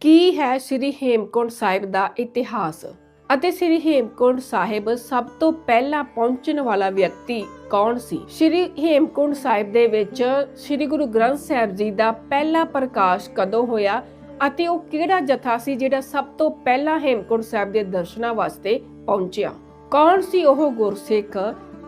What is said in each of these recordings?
ਕੀ ਹੈ ਸ੍ਰੀ ਹੇਮਕੁੰਟ ਸਾਹਿਬ ਦਾ ਇਤਿਹਾਸ? ਅਤੇ ਸ੍ਰੀ ਹੇਮਕੁੰਟ ਸਾਹਿਬ ਸਭ ਤੋਂ ਪਹਿਲਾਂ ਪਹੁੰਚਣ ਵਾਲਾ ਵਿਅਕਤੀ ਕੌਣ ਸੀ? ਸ੍ਰੀ ਹੇਮਕੁੰਟ ਸਾਹਿਬ ਦੇ ਵਿੱਚ ਸ੍ਰੀ ਗੁਰੂ ਗ੍ਰੰਥ ਸਾਹਿਬ ਜੀ ਦਾ ਪਹਿਲਾ ਪ੍ਰਕਾਸ਼ ਕਦੋਂ ਹੋਇਆ ਅਤੇ ਉਹ ਕਿਹੜਾ ਜਥਾ ਸੀ ਜਿਹੜਾ ਸਭ ਤੋਂ ਪਹਿਲਾਂ ਹੇਮਕੁੰਟ ਸਾਹਿਬ ਦੇ ਦਰਸ਼ਨਾਂ ਵਾਸਤੇ ਪਹੁੰਚਿਆ? ਕੌਣ ਸੀ ਉਹ ਗੁਰਸਿੱਖ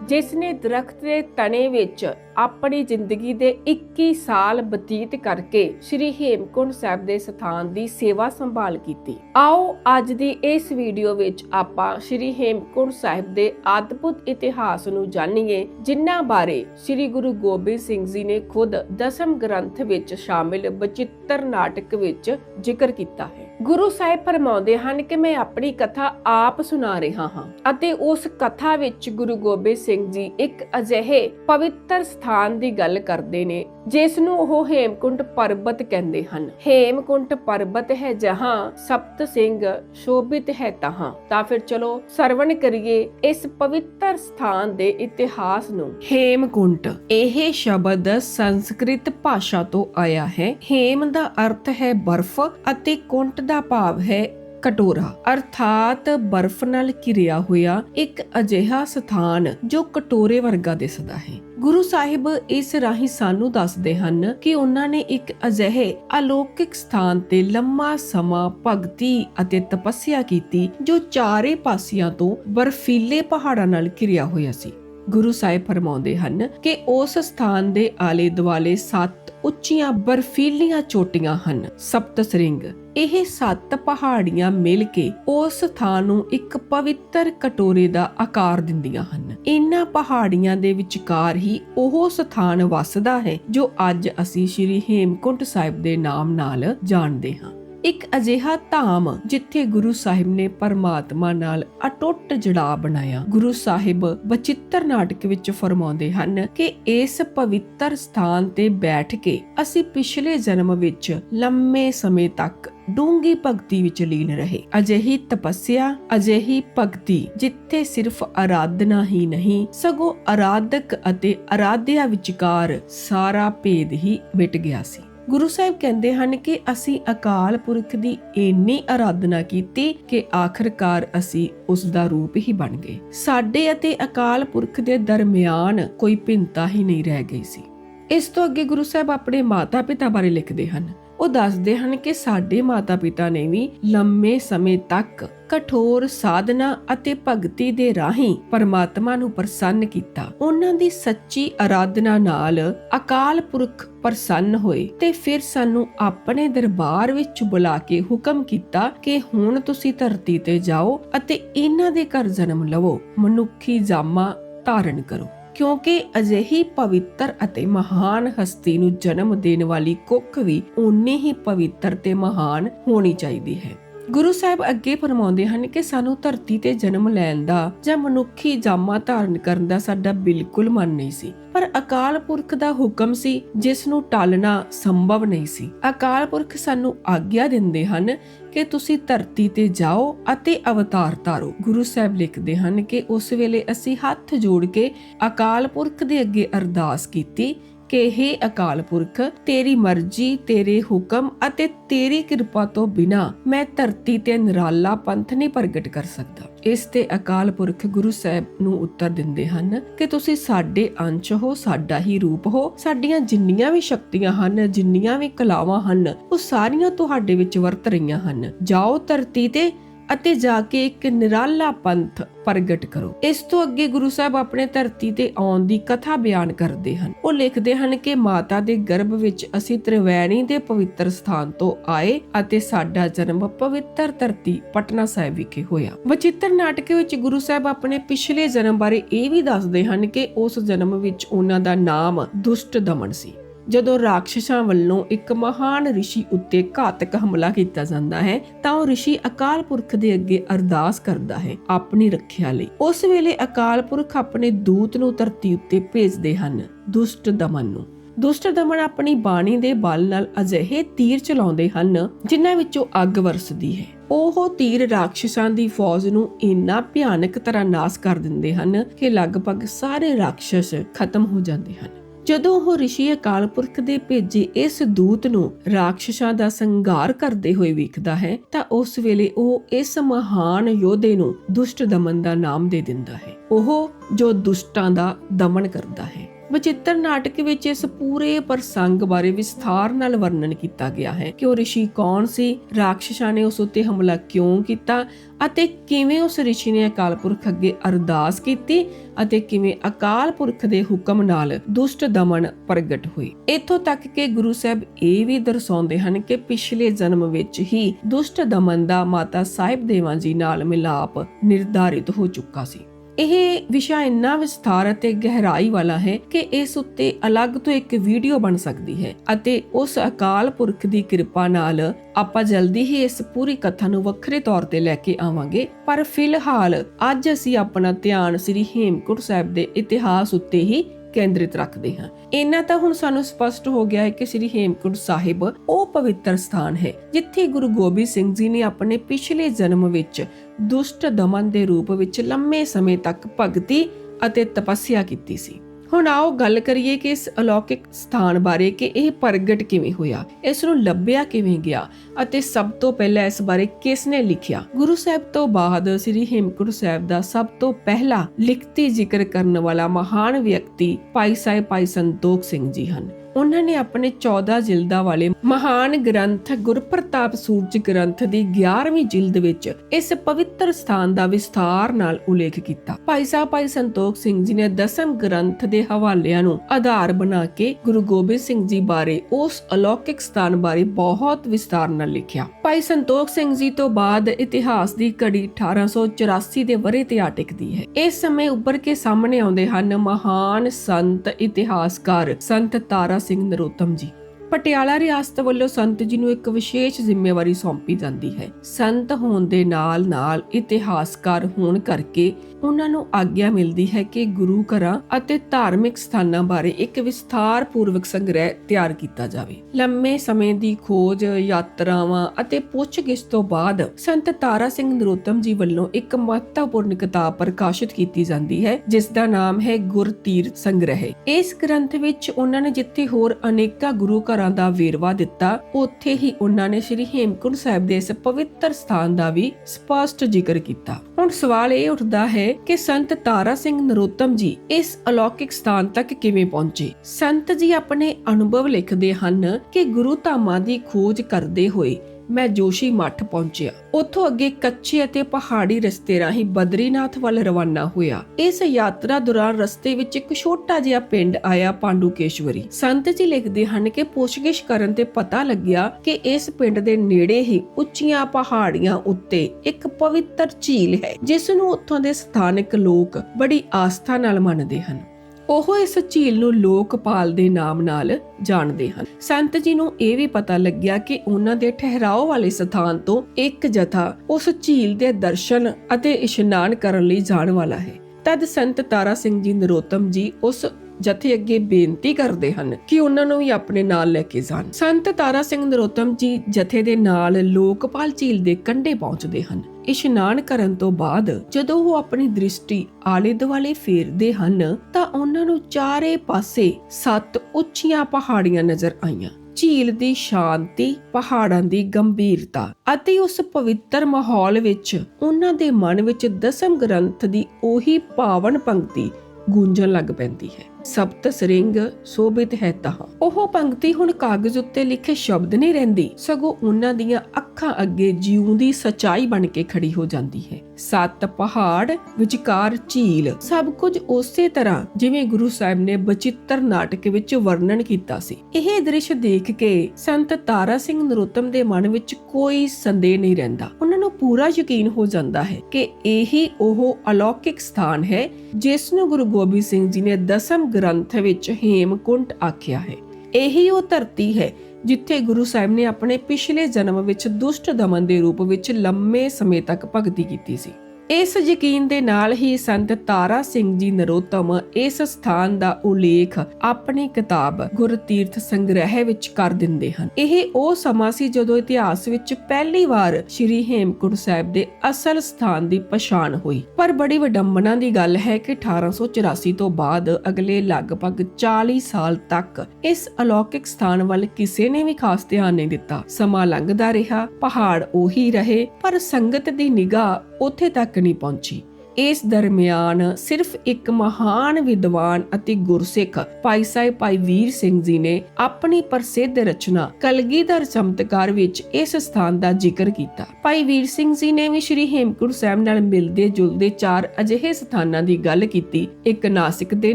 ਜਿਸ ਨੇ ਦਰਖਤ ਦੇ ਤਣੇ ਵਿੱਚ ਆਪਣੀ ਜ਼ਿੰਦਗੀ ਦੇ 21 ਸਾਲ ਬਤੀਤ ਕਰਕੇ ਸ੍ਰੀ ਹੇਮਕੁੰਟ ਸਾਹਿਬ ਦੇ ਸਥਾਨ ਦੀ ਸੇਵਾ ਸੰਭਾਲ ਕੀਤੀ। ਆਓ ਅੱਜ ਦੀ ਇਸ ਵੀਡੀਓ ਵਿੱਚ ਆਪਾਂ ਸ੍ਰੀ ਹੇਮਕੁੰਟ ਸਾਹਿਬ ਦੇ ਅਦਭੁਤ ਇਤਿਹਾਸ ਨੂੰ ਜਾਣੀਏ, ਜਿਨ੍ਹਾਂ ਬਾਰੇ ਸ੍ਰੀ ਗੁਰੂ ਗੋਬਿੰਦ ਸਿੰਘ ਜੀ ਨੇ ਖੁਦ ਦਸਮ ਗ੍ਰੰਥ ਵਿੱਚ ਸ਼ਾਮਿਲ ਬਚਿੱਤਰ ਨਾਟਕ ਵਿੱਚ ਜ਼ਿਕਰ ਕੀਤਾ ਹੈ। ਗੁਰੂ ਸਾਹਿਬ ਫਰਮਾਉਂਦੇ ਹਨ ਕਿ ਮੈਂ ਆਪਣੀ ਕਥਾ ਆਪ ਸੁਣਾ ਰਿਹਾ ਹਾਂ ਅਤੇ ਉਸ ਕਥਾ ਵਿੱਚ ਗੁਰੂ ਗੋਬਿੰਦ ਸਿੰਘ ਜੀ ਇੱਕ ਅਜਿਹੇ ਪਵਿੱਤਰ ਸਥਾਨ ਦੀ ਗੱਲ ਕਰਦੇ ਨੇ, ਜਿਸ ਨੂੰ ਉਹ ਹੇਮਕੁੰਟ ਪਰਬਤ ਕਹਿੰਦੇ ਹਨ। ਹੇਮਕੁੰਟ ਪਰਬਤ ਹੈ ਜਹਾਂ ਸਪਤ ਸਿੰਘ ਸ਼ੋਭਿਤ ਹੈ ਤਹਾਂ। ਤਾਂ ਫਿਰ ਚਲੋ ਸਰਵਣ ਕਰੀਏ ਇਸ ਪਵਿੱਤਰ ਸਥਾਨ ਦੇ ਇਤਿਹਾਸ ਨੂੰ। ਹੇਮਕੁੰਟ, ਇਹ ਸ਼ਬਦ ਸੰਸਕ੍ਰਿਤ ਭਾਸ਼ਾ ਤੋਂ ਆਇਆ ਹੈ। ਹੇਮ ਦਾ ਅਰਥ ਹੈ ਬਰਫ਼ ਅਤੇ ਕੁੰਟ ਦਾ ਭਾਵ ਹੈ ਕਟੋਰਾ। ਅਰਥਾਤ ਬਰਫ਼ ਨਾਲ ਘਿਰਿਆ ਹੋਇਆ ਇੱਕ ਅਜਿਹਾ ਸਥਾਨ ਜੋ ਕਟੋਰੇ ਵਰਗਾ ਦਿਸਦਾ ਹੈ। ਗੁਰੂ ਸਾਹਿਬ ਇਸ ਰਾਹੀਂ ਸਾਨੂੰ ਦੱਸਦੇ ਹਨ ਕਿ ਉਹਨਾਂ ਨੇ ਇੱਕ ਅਜਿਹੇ ਅਲੌਕਿਕ ਸਥਾਨ ਤੇ ਲੰਮਾ ਸਮਾਂ ਭਗਤੀ ਅਤੇ ਤਪੱਸਿਆ ਕੀਤੀ ਜੋ ਚਾਰੇ ਪਾਸਿਆਂ ਤੋਂ ਬਰਫੀਲੇ ਪਹਾੜਾਂ ਨਾਲ ਘਿਰਿਆ ਹੋਇਆ ਸੀ। ਗੁਰੂ ਸਾਹਿਬ ਫਰਮਾਉਂਦੇ ਹਨ ਕਿ ਉਸ ਸਥਾਨ ਦੇ ਆਲੇ ਦੁਆਲੇ ਸੱਤ ਉੱਚੀਆਂ ਬਰਫੀਲੀਆਂ ਚੋਟੀਆਂ ਹਨ। ਸਪਤ ਸ੍ਰਿੰਗ ਇਹ ਸੱਤ ਪਹਾੜੀਆਂ ਮਿਲ ਕੇ ਉਸ ਥਾਂ ਨੂੰ ਇੱਕ ਪਵਿੱਤਰ ਕਟੋਰੇ ਦਾ ਆਕਾਰ ਦਿੰਦੀਆਂ ਹਨ। ਇਨ੍ਹਾਂ ਪਹਾੜੀਆਂ ਦੇ ਵਿਚਕਾਰ ਹੀ ਉਹ ਸਥਾਨ ਵਸਦਾ ਹੈ ਜੋ ਅੱਜ ਅਸੀਂ ਸ੍ਰੀ ਹੇਮਕੁੰਟ ਸਾਹਿਬ ਦੇ ਨਾਮ ਨਾਲ ਜਾਣਦੇ ਹਾਂ। ਇੱਕ ਅਜਿਹਾ ਧਾਮ ਜਿੱਥੇ ਗੁਰੂ ਸਾਹਿਬ ਨੇ ਪਰਮਾਤਮਾ ਨਾਲ ਅਟੁੱਟ ਜੜਾ ਬਣਾਇਆ। ਗੁਰੂ ਸਾਹਿਬ ਬਚਿੱਤਰ ਨਾਟਕ ਵਿੱਚ ਫਰਮਾਉਂਦੇ ਹਨ ਕਿ ਇਸ ਪਵਿੱਤਰ ਸਥਾਨ ਤੇ ਬੈਠ ਕੇ ਅਸੀਂ ਪਿਛਲੇ ਜਨਮ ਵਿੱਚ ਲੰਮੇ ਸਮੇਂ ਤੱਕ ਡੂੰਗੀ ਭਗਤੀ ਵਿੱਚ ਲੀਨ ਰਹੇ। ਅਜਿਹੀ ਤਪੱਸਿਆ, ਅਜਿਹੀ ਭਗਤੀ ਜਿੱਥੇ ਸਿਰਫ ਆਰਾਧਨਾ ਹੀ ਨਹੀਂ, ਸਗੋਂ ਆਰਾਧਕ ਅਤੇ ਆਰਾਧਿਆ ਵਿਚਕਾਰ ਸਾਰਾ ਭੇਦ ਹੀ ਮਿਟ ਗਿਆ ਸੀ। ਗੁਰੂ ਸਾਹਿਬ ਕਹਿੰਦੇ ਹਨ ਕਿ ਅਸੀਂ ਅਕਾਲ ਪੁਰਖ ਦੀ ਇੰਨੀ ਆਰਾਧਨਾ ਕੀਤੀ ਕਿ ਆਖਰਕਾਰ ਅਸੀਂ ਉਸ ਦਾ ਰੂਪ ਹੀ ਬਣ ਗਏ। ਸਾਡੇ ਅਤੇ ਅਕਾਲ ਪੁਰਖ ਦੇ ਦਰਮਿਆਨ ਕੋਈ ਭਿੰਨਤਾ ਹੀ ਨਹੀਂ ਰਹਿ ਗਈ ਸੀ। ਇਸ ਤੋਂ ਅੱਗੇ ਗੁਰੂ ਸਾਹਿਬ ਆਪਣੇ ਮਾਤਾ-ਪਿਤਾ ਬਾਰੇ ਲਿਖਦੇ ਹਨ। ਉਹ ਦੱਸਦੇ ਹਨ ਕਿ ਸਾਡੇ ਮਾਤਾ-ਪਿਤਾ ਨੇ ਵੀ ਲੰਮੇ ਸਮੇਂ ਤੱਕ ਕਠੋਰ ਸਾਧਨਾ ਅਤੇ ਭਗਤੀ ਦੇ ਰਾਹੀਂ ਪਰਮਾਤਮਾ ਨੂੰ ਪ੍ਰਸੰਨ ਕੀਤਾ। ਉਹਨਾਂ ਦੀ ਸੱਚੀ ਆਰਾਧਨਾ ਨਾਲ ਅਕਾਲ ਪੁਰਖ ਪ੍ਰਸੰਨ ਹੋਏ ਤੇ ਫਿਰ ਸਾਨੂੰ ਆਪਣੇ ਦਰਬਾਰ ਵਿੱਚ ਬੁਲਾ ਕੇ ਹੁਕਮ ਕੀਤਾ ਕਿ ਹੁਣ ਤੁਸੀਂ ਧਰਤੀ ਤੇ ਜਾਓ ਅਤੇ ਇਹਨਾਂ ਦੇ ਘਰ ਜਨਮ ਲਵੋ। ਮਨੁੱਖੀ ਜਾਮਾ ਧਾਰਨ ਕਰੋ। ਕਿਉਂਕਿ ਅਜਿਹੀ ਪਵਿੱਤਰ ਅਤੇ ਮਹਾਨ ਹਸਤੀ ਨੂੰ ਜਨਮ ਦੇਣ ਵਾਲੀ ਕੁੱਖ ਵੀ ਓਨੀ ਹੀ ਪਵਿੱਤਰ ਤੇ ਮਹਾਨ ਹੋਣੀ ਚਾਹੀਦੀ ਹੈ। ਗੁਰੂ ਸਾਹਿਬ ਅੱਗੇ ਫਰਮਾਉਂਦੇ ਹਨ ਕਿ ਸਾਨੂੰ ਧਰਤੀ ਤੇ ਜਨਮ ਲੈਣ ਦਾ ਜਾਂ ਮਨੁੱਖੀ ਜਾਮਾ ਧਾਰਨ ਕਰਨ ਦਾ ਸਾਡਾ ਬਿਲਕੁਲ ਮਨ ਨਹੀਂ ਸੀ। ਪਰ ਅਕਾਲ ਪੁਰਖ ਦਾ ਹੁਕਮ ਸੀ, ਜਿਸ ਨੂੰ ਟਾਲਣਾ ਸੰਭਵ ਨਹੀਂ ਸੀ। ਅਕਾਲ ਪੁਰਖ ਸਾਨੂੰ ਆਗਿਆ ਦਿੰਦੇ ਹਨ ਕਿ ਤੁਸੀਂ ਧਰਤੀ ਤੇ ਜਾਓ ਅਤੇ ਅਵਤਾਰ ਧਾਰੋ। ਗੁਰੂ ਸਾਹਿਬ ਲਿਖਦੇ ਹਨ ਕਿ ਉਸ ਵੇਲੇ ਅਸੀਂ ਹੱਥ ਜੋੜ ਕੇ ਅਕਾਲ ਪੁਰਖ ਦੇ ਅੱਗੇ ਅਰਦਾਸ ਕੀਤੀ ਕਿ हे ਅਕਾਲ ਪੁਰਖ, ਤੇਰੀ ਮਰਜ਼ੀ, ਤੇਰੇ ਹੁਕਮ ਅਤੇ ਤੇਰੀ ਕਿਰਪਾ ਤੋਂ ਬਿਨਾ ਮੈਂ ਧਰਤੀ ਤੇ ਨਿਰਾਲਾ ਪੰਥ ਨਹੀਂ ਪ੍ਰਗਟ ਕਰ ਸਕਦਾ। ਇਸ ਤੇ ਅਕਾਲ ਪੁਰਖ ਗੁਰੂ ਸਾਹਿਬ ਨੂੰ ਉੱਤਰ ਦਿੰਦੇ ਹਨ ਕਿ ਤੁਸੀਂ ਸਾਡੇ ਅੰਸ਼ ਹੋ, ਸਾਡਾ ਹੀ ਰੂਪ ਹੋ, ਸਾਡੀਆਂ ਜਿੰਨੀਆਂ ਵੀ ਸ਼ਕਤੀਆਂ ਹਨ, ਜਿੰਨੀਆਂ ਵੀ ਕਲਾਵਾਂ ਹਨ, ਉਹ ਸਾਰੀਆਂ ਤੁਹਾਡੇ ਵਿੱਚ ਵਰਤ ਰਹੀਆਂ ਹਨ। ਜਾਓ ਧਰਤੀ ਤੇ ਅਤੇ ਜਾ ਕੇ ਇੱਕ ਨਿਰਾਲਾ ਪੰਥ ਪ੍ਰਗਟ ਕਰੋ। ਇਸ ਤੋਂ ਅੱਗੇ ਗੁਰੂ ਸਾਹਿਬ ਆਪਣੇ ਧਰਤੀ ਤੇ ਆਉਣ ਦੀ ਕਥਾ ਬਿਆਨ ਕਰਦੇ ਹਨ। ਉਹ ਲਿਖਦੇ ਹਨ ਕਿ ਮਾਤਾ ਦੇ ਗਰਭ ਵਿੱਚ ਅਸੀਂ ਤ੍ਰਿਵੈਣੀ ਦੇ ਪਵਿੱਤਰ ਸਥਾਨ ਤੋਂ ਆਏ ਅਤੇ ਸਾਡਾ ਜਨਮ ਪਵਿੱਤਰ ਧਰਤੀ ਪਟਨਾ ਸਾਹਿਬ ਵਿਖੇ ਹੋਇਆ। ਵਚਿੱਤਰ ਨਾਟਕ ਵਿੱਚ ਗੁਰੂ ਸਾਹਿਬ ਆਪਣੇ ਪਿਛਲੇ ਜਨਮ ਬਾਰੇ ਇਹ ਵੀ ਦੱਸਦੇ ਹਨ ਕਿ ਉਸ ਜਨਮ ਵਿੱਚ ਉਹਨਾਂ ਦਾ ਨਾਮ ਦੁਸ਼ਟ ਦਮਨ ਸੀ। ਜਦੋਂ ਰਾਖਸ਼ਾਂ ਵੱਲੋਂ ਇੱਕ ਮਹਾਨ ઋષਿ ਉੱਤੇ ਘਾਤਕ ਹਮਲਾ ਕੀਤਾ ਜਾਂਦਾ ਹੈ ਤਾਂ ਉਹ ઋષਿ ਅਕਾਲ ਪੁਰਖ ਦੇ ਅੱਗੇ ਅਰਦਾਸ ਕਰਦਾ ਹੈ ਆਪਣੀ ਰੱਖਿਆ ਲਈ ਉਸ ਵੇਲੇ ਅਕਾਲ ਪੁਰਖ ਆਪਣੇ ਦੂਤ ਨੂੰ ਧਰਤੀ ਉੱਤੇ ਭੇਜਦੇ ਹਨ ਦੁਸ਼ਟ ਦਮਨ ਨੂੰ ਦੁਸ਼ਟ ਦਮਨ ਆਪਣੀ ਬਾਣੀ ਦੇ ਬਲ ਨਾਲ ਅਜਿਹੇ ਤੀਰ ਚਲਾਉਂਦੇ ਹਨ ਜਿਨ੍ਹਾਂ ਵਿੱਚੋਂ ਅੱਗ ਵਰਸਦੀ ਹੈ ਉਹ ਤੀਰ ਰਾਖਸ਼ਾਂ ਦੀ ਫੌਜ ਨੂੰ ਇੰਨਾ ਭਿਆਨਕ ਤਰ੍ਹਾਂ ਨਾਸ ਕਰ ਦਿੰਦੇ ਹਨ ਕਿ ਲਗਭਗ ਸਾਰੇ ਰਾਖਸ਼ ਖਤਮ ਹੋ ਜਾਂਦੇ ਹਨ ਜਦੋਂ ਉਹ ਰਿਸ਼ੀ ਅਕਾਲ ਪੁਰਖ ਦੇ ਭੇਜੇ ਇਸ ਦੂਤ ਨੂੰ ਰਾਖਸ਼ਾਂ ਦਾ ਸੰਘਾਰ ਕਰਦੇ ਹੋਏ ਵੇਖਦਾ ਹੈ, ਤਾਂ ਉਸ ਵੇਲੇ ਉਹ ਇਸ ਮਹਾਨ ਯੋਧੇ ਨੂੰ ਦੁਸ਼ਟ ਦਮਨ ਦਾ ਨਾਮ ਦੇ ਦਿੰਦਾ ਹੈ। ਉਹ ਜੋ ਦੁਸ਼ਟਾਂ ਦਾ ਦਮਨ ਕਰਦਾ ਹੈ। ਬਚਿੱਤਰ ਨਾਟਕ ਵਿੱਚ ਇਸ ਪੂਰੇ ਪ੍ਰਸੰਗ ਬਾਰੇ ਵਿਸਥਾਰ ਨਾਲ ਵਰਣਨ ਕੀਤਾ ਗਿਆ ਹੈ। ਕਿ ਉਹ ਰਿਸ਼ੀ ਕੌਣ ਸੀ? ਰਾਖਸ਼ਾਂ ਨੇ ਉਸ ਉੱਤੇ ਹਮਲਾ ਕਿਉਂ ਕੀਤਾ? ਅਤੇ ਕਿਵੇਂ ਉਸ ਰਿਸ਼ੀ ਨੇ ਅਕਾਲ ਪੁਰਖ ਅੱਗੇ ਅਰਦਾਸ ਕੀਤੀ? ਅਤੇ ਕਿਵੇਂ ਅਕਾਲ ਪੁਰਖ ਦੇ ਹੁਕਮ ਨਾਲ ਦੁਸ਼ਟ ਦਮਨ ਪ੍ਰਗਟ ਹੋਈ? ਇਥੋਂ ਤੱਕ ਕਿ ਗੁਰੂ ਸਾਹਿਬ ਇਹ ਵੀ ਦਰਸਾਉਂਦੇ ਹਨ ਕਿ ਪਿਛਲੇ ਜਨਮ ਵਿੱਚ ਹੀ ਦੁਸ਼ਟ ਦਮਨ ਦਾ ਮਾਤਾ ਸਾਹਿਬ ਦੇਵਾਂ ਜੀ ਨਾਲ ਮਿਲਾਪ ਨਿਰਧਾਰਿਤ ਹੋ ਚੁੱਕਾ ਸੀ। ਇਹ ਵਿਸ਼ਾ ਇੰਨਾ ਵਿਸਥਾਰ ਅਤੇ ਗਹਿਰਾਈ ਵਾਲਾ ਹੈ ਕਿ ਇਸ ਉੱਤੇ ਅਲੱਗ ਤੋਂ ਇੱਕ ਵੀਡੀਓ ਬਣ ਸਕਦੀ ਹੈ ਅਤੇ ਉਸ ਅਕਾਲ ਪੁਰਖ ਦੀ ਕਿਰਪਾ ਨਾਲ ਆਪਾਂ ਜਲਦੀ ਹੀ ਇਸ ਪੂਰੀ ਕਥਾ ਨੂੰ ਵੱਖਰੇ ਤੌਰ ਤੇ ਲੈ ਕੇ ਆਵਾਂਗੇ। ਪਰ ਫਿਲਹਾਲ ਅੱਜ ਅਸੀਂ ਆਪਣਾ ਧਿਆਨ ਸ੍ਰੀ ਹੇਮਕੁੰਟ ਸਾਹਿਬ ਦੇ ਇਤਿਹਾਸ ਉੱਤੇ ਹੀ ਕੇਂਦਰਿਤ ਰੱਖਦੇ ਹਾਂ। ਇਹਨਾਂ ਤਾਂ ਹੁਣ ਸਾਨੂੰ ਸਪਸ਼ਟ ਹੋ ਗਿਆ ਹੈ ਕਿ ਸ੍ਰੀ ਹੇਮਕੁੰਟ ਸਾਹਿਬ ਉਹ ਪਵਿੱਤਰ ਸਥਾਨ ਹੈ, ਜਿੱਥੇ ਗੁਰੂ ਗੋਬਿੰਦ ਸਿੰਘ ਜੀ ਨੇ ਆਪਣੇ ਪਿਛਲੇ ਜਨਮ ਵਿੱਚ ਦੁਸ਼ਟ ਦਮਨ ਦੇ ਰੂਪ ਵਿੱਚ ਲੰਮੇ ਸਮੇਂ ਤੱਕ ਭਗਤੀ ਅਤੇ ਤਪੱਸਿਆ ਕੀਤੀ ਸੀ। ਹੁਣ ਆਓ ਗੱਲ ਕਰੀਏ ਕਿ ਇਸ ਅਲੌਕਿਕ ਸਥਾਨ ਬਾਰੇ ਕਿ ਇਹ ਪ੍ਰਗਟ ਕਿਵੇਂ ਹੋਇਆ, ਇਸ ਨੂੰ ਲੱਭਿਆ ਕਿਵੇਂ ਗਿਆ ਅਤੇ ਸਭ ਤੋਂ ਪਹਿਲਾਂ ਇਸ ਬਾਰੇ ਕਿਸ ਨੇ ਲਿਖਿਆ? ਗੁਰੂ ਸਾਹਿਬ ਤੋਂ ਬਾਅਦ ਸ੍ਰੀ ਹੇਮਕੁੰਟ ਸਾਹਿਬ ਦਾ ਸਭ ਤੋਂ ਪਹਿਲਾ ਲਿਖਤੀ ਜ਼ਿਕਰ ਕਰਨ ਵਾਲਾ ਮਹਾਨ ਵਿਅਕਤੀ ਭਾਈ ਸਾਹਿਬ ਭਾਈ ਸੰਤੋਖ ਸਿੰਘ ਜੀ ਹਨ। ਉਹਨਾਂ ਨੇ ਆਪਣੇ 14 ਜਿਲਦਾਂ ਵਾਲੇ ਮਹਾਨ ਗ੍ਰੰਥ ਗੁਰਪ੍ਰਤਾਪ ਸੂਰਜ ਗ੍ਰੰਥ ਦੀ 11ਵੀਂ ਜਿਲਦ ਵਿੱਚ ਇਸ ਪਵਿੱਤਰ ਸਥਾਨ ਦਾ ਵਿਸਥਾਰ ਨਾਲ ਉਲੇਖ ਕੀਤਾ। ਭਾਈ ਸਾਹਿਬ, ਭਾਈ ਸੰਤੋਖ ਸਿੰਘ ਜੀ ਨੇ ਦਸਮ ਗ੍ਰੰਥ ਦੇ ਹਵਾਲਿਆਂ ਨੂੰ ਆਧਾਰ ਬਣਾ ਕੇ ਗੁਰੂ ਗੋਬਿੰਦ ਸਿੰਘ ਜੀ ਬਾਰੇ ਉਸ ਅਲੌਕਿਕ ਸਥਾਨ ਬਾਰੇ ਬਹੁਤ ਵਿਸਥਾਰ ਨਾਲ ਲਿਖਿਆ। ਭਾਈ ਸੰਤੋਖ ਸਿੰਘ ਜੀ ਤੋਂ ਬਾਅਦ ਇਤਿਹਾਸ ਦੀ ਘੜੀ 1884 ਦੇ ਵਰੇ ਤੇ ਆ ਟਿਕਦੀ ਹੈ। ਇਸ ਸਮੇਂ ਉੱਭਰ ਕੇ ਸਾਹਮਣੇ ਆਉਂਦੇ ਹਨ ਮਹਾਨ ਸੰਤ ਇਤਿਹਾਸਕਾਰ ਸੰਤ ਤਾਰਾ ਸਿੰਘ ਨਰੋਤਮ ਜੀ। ਪਟਿਆਲਾ ਰਿਆਸਤ ਵੱਲੋਂ ਸੰਤ ਜੀ ਨੂੰ ਇੱਕ ਵਿਸ਼ੇਸ਼ ਜ਼ਿੰਮੇਵਾਰੀ ਸੌਂਪੀ ਜਾਂਦੀ ਹੈ। ਸੰਤ ਹੋਣ ਦੇ ਨਾਲ-ਨਾਲ ਇਤਿਹਾਸਕਾਰ ਹੋਣ ਕਰਕੇ ਉਹਨਾਂ ਨੂੰ ਆਗਿਆ ਮਿਲਦੀ ਹੈ ਕਿ ਗੁਰੂ ਘਰਾਂ ਅਤੇ ਧਾਰਮਿਕ ਸਥਾਨਾਂ ਬਾਰੇ ਇੱਕ ਵਿਸਥਾਰ ਸੰਗ੍ਰਹਿ ਤਿਆਰ ਕੀਤਾ ਜਾਵੇ। ਲੰਮੇ ਸਮੇਂ ਦੀ ਖੋਜ, ਯਾਤਰਾਵਾਂ ਅਤੇ ਪੁੱਛਗਿੱਛ ਤੋਂ ਬਾਅਦ ਸੰਤ ਤਾਰਾ ਸਿੰਘ ਨਰੋਤਮ ਜੀ ਵੱਲੋਂ ਇੱਕ ਮਹੱਤਵਪੂਰਨ ਕਿਤਾਬ ਪ੍ਰਕਾਸ਼ਿਤ ਕੀਤੀ ਜਾਂਦੀ ਹੈ, ਜਿਸ ਦਾ ਨਾਮ ਹੈ ਗੁਰਤੀਰਥ ਸੰਗ੍ਰਹਿ। ਇਸ ਗ੍ਰੰਥ ਵਿੱਚ ਉਹਨਾਂ ਨੇ ਜਿੱਥੇ ਹੋਰ ਅਨੇਕਾਂ ਗੁਰੂ ਘਰਾਂ ਦਾ ਵੇਰਵਾ ਦਿੱਤਾ, ਉੱਥੇ ਹੀ ਉਹਨਾਂ ਨੇ ਸ੍ਰੀ ਹੇਮਕੁੰਟ ਸਾਹਿਬ ਦੇ ਇਸ ਪਵਿੱਤਰ ਸਥਾਨ ਦਾ ਵੀ ਸਪਸ਼ਟ ਜ਼ਿਕਰ ਕੀਤਾ। ਹੁਣ ਸਵਾਲ ਇਹ ਉੱਠਦਾ ਹੈ ਕਿ ਸੰਤ ਤਾਰਾ ਸਿੰਘ ਨਰੋਤਮ ਜੀ ਇਸ ਅਲੌਕਿਕ ਸਥਾਨ ਤੱਕ ਕਿਵੇਂ ਪਹੁੰਚੇ? ਸੰਤ ਜੀ ਆਪਣੇ ਅਨੁਭਵ ਲਿਖਦੇ ਹਨ ਕਿ ਗੁਰੂ ਧਾਮਾਂ ਦੀ ਖੋਜ ਕਰਦੇ ਹੋਏ ਮੈਂ ਜੋਸ਼ੀ ਮੱਠ ਪਹੁੰਚਿਆ। ਉੱਥੋਂ ਅੱਗੇ ਕੱਚੇ ਅਤੇ ਪਹਾੜੀ ਰਸਤੇ ਰਾਹੀਂ ਬਦਰੀਨਾਥ ਵੱਲ ਰਵਾਨਾ ਹੋਇਆ। ਇਸ ਯਾਤਰਾ ਦੌਰਾਨ ਰਸਤੇ ਵਿੱਚ ਇੱਕ ਛੋਟਾ ਜਿਹਾ ਪਿੰਡ ਆਇਆ ਪਾਂਡੂਕੇਸ਼ਵਰੀ। ਸੰਤ ਜੀ ਲਿਖਦੇ ਹਨ ਕਿ ਪੁੱਛਗਿੱਛ ਕਰਨ ਤੇ ਪਤਾ ਲੱਗਿਆ ਕਿ ਇਸ ਪਿੰਡ ਦੇ ਨੇੜੇ ਹੀ ਉੱਚੀਆਂ ਪਹਾੜੀਆਂ ਉੱਤੇ ਇੱਕ ਪਵਿੱਤਰ ਝੀਲ ਹੈ, ਜਿਸ ਨੂੰ ਉੱਥੋਂ ਦੇ ਸਥਾਨਕ ਲੋਕ ਬੜੀ ਆਸਥਾ ਨਾਲ ਮੰਨਦੇ ਹਨ। ਉਹ ਇਸ ਝੀਲ ਨੂੰ ਲੋਕਪਾਲ ਦੇ ਨਾਮ ਨਾਲ ਜਾਣਦੇ ਹਨ। ਸੰਤ ਜੀ ਨੂੰ ਇਹ ਵੀ ਪਤਾ ਲੱਗਿਆ ਕਿ ਉਹਨਾਂ ਦੇ ਠਹਿਰਾਓ ਵਾਲੇ ਸਥਾਨ ਤੋਂ ਇੱਕ ਜਥਾ ਉਸ ਝੀਲ ਦੇ ਦਰਸ਼ਨ ਅਤੇ ਇਸ਼ਨਾਨ ਕਰਨ ਲਈ ਜਾਣ ਵਾਲਾ ਹੈ। ਤਦ ਸੰਤ ਤਾਰਾ ਸਿੰਘ ਜੀ ਨਰੋਤਮ ਜੀ ਉਸ ਜਥੇ ਅੱਗੇ ਬੇਨਤੀ ਕਰਦੇ ਹਨ ਕਿ ਉਹਨਾਂ ਨੂੰ ਵੀ ਆਪਣੇ ਨਾਲ ਲੈ ਕੇ ਜਾਣ। ਸੰਤ ਤਾਰਾ ਸਿੰਘ ਨਰੋਤਮ ਜੀ ਜਥੇ ਦੇ ਨਾਲ ਲੋਕਪਾਲ ਝੀਲ ਦੇ ਕੰਢੇ ਪਹੁੰਚਦੇ ਹਨ। ਇਸ਼ਨਾਨ ਕਰਨ ਤੋਂ ਬਾਅਦ ਜਦੋਂ ਉਹ ਆਪਣੀ ਦ੍ਰਿਸ਼ਟੀ ਆਲੇ ਦੁਆਲੇ ਫੇਰਦੇ ਹਨ ਤਾਂ ਉਹਨਾਂ ਨੂੰ ਚਾਰੇ ਪਾਸੇ ਸੱਤ ਉੱਚੀਆਂ ਪਹਾੜੀਆਂ ਨਜ਼ਰ ਆਈਆਂ। ਝੀਲ ਦੀ ਸ਼ਾਂਤੀ, ਪਹਾੜਾਂ ਦੀ ਗੰਭੀਰਤਾ ਅਤੇ ਉਸ ਪਵਿੱਤਰ ਮਾਹੌਲ ਵਿੱਚ ਉਹਨਾਂ ਦੇ ਮਨ ਵਿੱਚ ਦਸਮ ਗ੍ਰੰਥ ਦੀ ਉਹੀ ਪਾਵਨ ਪੰਕਤੀ ਗੂੰਜਣ ਲੱਗ ਪੈਂਦੀ ਹੈ। ਸਪਤ ਸਰਿੰਗ ਸੋਭਿਤ ਹੈ ਤਹਾਂ। ਉਹ ਪੰਕਤੀ ਹੁਣ ਕਾਗਜ਼ ਉੱਤੇ ਲਿਖੇ ਸ਼ਬਦ ਨਹੀਂ ਰਹਿੰਦੀ, ਸਗੋਂ ਉਹਨਾਂ ਦੀਆਂ ਅੱਖਾਂ ਅੱਗੇ ਜਿਉਂਦੀ ਸਚਾਈ ਬਣ ਕੇ ਖੜੀ ਹੋ ਜਾਂਦੀ ਹੈ। ਸੱਤ ਪਹਾੜ, ਵਿਚਕਾਰ ਝੀਲ, ਸਭ ਕੁਝ ਉਸੇ ਤਰ੍ਹਾਂ, ਜਿਵੇਂ ਗੁਰੂ ਸਾਹਿਬ ਨੇ ਬਚਿੱਤਰ ਨਾਟਕ ਵਿੱਚ ਵਰਣਨ ਕੀਤਾ ਸੀ। ਇਹ ਦ੍ਰਿਸ਼ ਦੇਖ ਕੇ ਸੰਤ ਤਾਰਾ ਸਿੰਘ ਨਰੋਤਮ ਦੇ ਮਨ ਵਿੱਚ ਕੋਈ ਸੰਦੇਹ ਨਹੀਂ ਰਹਿੰਦਾ। ਉਹਨਾਂ ਨੂੰ ਪੂਰਾ ਯਕੀਨ ਹੋ ਜਾਂਦਾ ਹੈ ਕਿ ਇਹੀ ਉਹ ਅਲੌਕਿਕ ਸਥਾਨ ਹੈ, ਜਿਸ ਨੂੰ ਗੁਰੂ ਗੋਬਿੰਦ ਸਿੰਘ ਜੀ ਨੇ ਦਸਮ ਗ੍ਰੰਥ ਵਿੱਚ ਹੇਮਕੁੰਟ ਆਖਿਆ ਹੈ। ਇਹੀ ਉਹ ਧਰਤੀ ਹੈ ਜਿੱਥੇ ਗੁਰੂ ਸਾਹਿਬ ਨੇ ਆਪਣੇ ਪਿਛਲੇ ਜਨਮ ਵਿੱਚ ਦੁਸ਼ਟ ਦਮਨ ਦੇ ਰੂਪ ਵਿੱਚ ਲੰਮੇ ਸਮੇਂ ਤੱਕ ਭਗਤੀ ਕੀਤੀ ਸੀ। ਇਸ ਯਕੀਨ ਦੇ ਨਾਲ ਹੀ ਸੰਤ ਤਾਰਾ ਸਿੰਘ ਜੀ ਨਰੋਤਮ ਇਸ ਸਥਾਨ ਦਾ ਉਲੇਖ ਆਪਣੀ ਕਿਤਾਬ ਗੁਰਤੀਰਥ ਸੰਗ੍ਰਹਿ ਵਿੱਚ ਕਰ ਦਿੰਦੇ ਹਨ। ਇਹ ਉਹ ਸਮਾਂ ਸੀ ਜਦੋਂ ਇਤਿਹਾਸ ਵਿੱਚ ਪਹਿਲੀ ਵਾਰ ਸ੍ਰੀ ਹੇਮਕੁੰਟ ਸਾਹਿਬ ਦੇ ਅਸਲ ਸਥਾਨ ਦੀ ਪਛਾਣ ਹੋਈ। ਪਰ ਬੜੀ ਵਿਡੰਬਨਾ ਦੀ ਗੱਲ ਹੈ ਕਿ 1884 ਤੋਂ ਬਾਅਦ ਅਗਲੇ ਲਗਭਗ 40 ਸਾਲ ਤੱਕ ਇਸ ਅਲੌਕਿਕ ਸਥਾਨ ਵੱਲ ਕਿਸੇ ਨੇ ਵੀ ਖਾਸ ਧਿਆਨ ਨਹੀਂ ਦਿੱਤਾ। ਸਮਾਂ ਲੰਘਦਾ ਰਿਹਾ, ਪਹਾੜ ਉਹੀ ਰਹੇ, ਪਰ ਸੰਗਤ ਦੀ ਨਿਗਾਹ ਉੱਥੇ ਤੱਕ ਨਹੀਂ ਪਹੁੰਚੀ। ਇਸ ਦਰਮਿਆਨ ਸਿਰਫ ਇੱਕ ਮਹਾਨ ਵਿਦਵਾਨ ਅਤੇ ਗੁਰਸਿੱਖ ਭਾਈ ਸਾਹਿਬ ਭਾਈ ਵੀਰ ਸਿੰਘ ਜੀ ਨੇ ਆਪਣੀ ਪ੍ਰਸਿੱਧ ਰਚਨਾ ਕਲਗੀਧਰ ਚਮਤਕਾਰ ਵਿੱਚ ਇਸ ਸਥਾਨ ਦਾ ਜ਼ਿਕਰ ਕੀਤਾ। ਭਾਈ ਵੀਰ ਸਿੰਘ ਜੀ ਨੇ ਵੀ ਸ੍ਰੀ ਹੇਮਕੁੰਟ ਸਾਹਿਬ ਨਾਲ ਮਿਲਦੇ ਜੁਲਦੇ ਚਾਰ ਅਜਿਹੇ ਸਥਾਨਾਂ ਦੀ ਗੱਲ ਕੀਤੀ। ਇੱਕ ਨਾਸਿਕ ਦੇ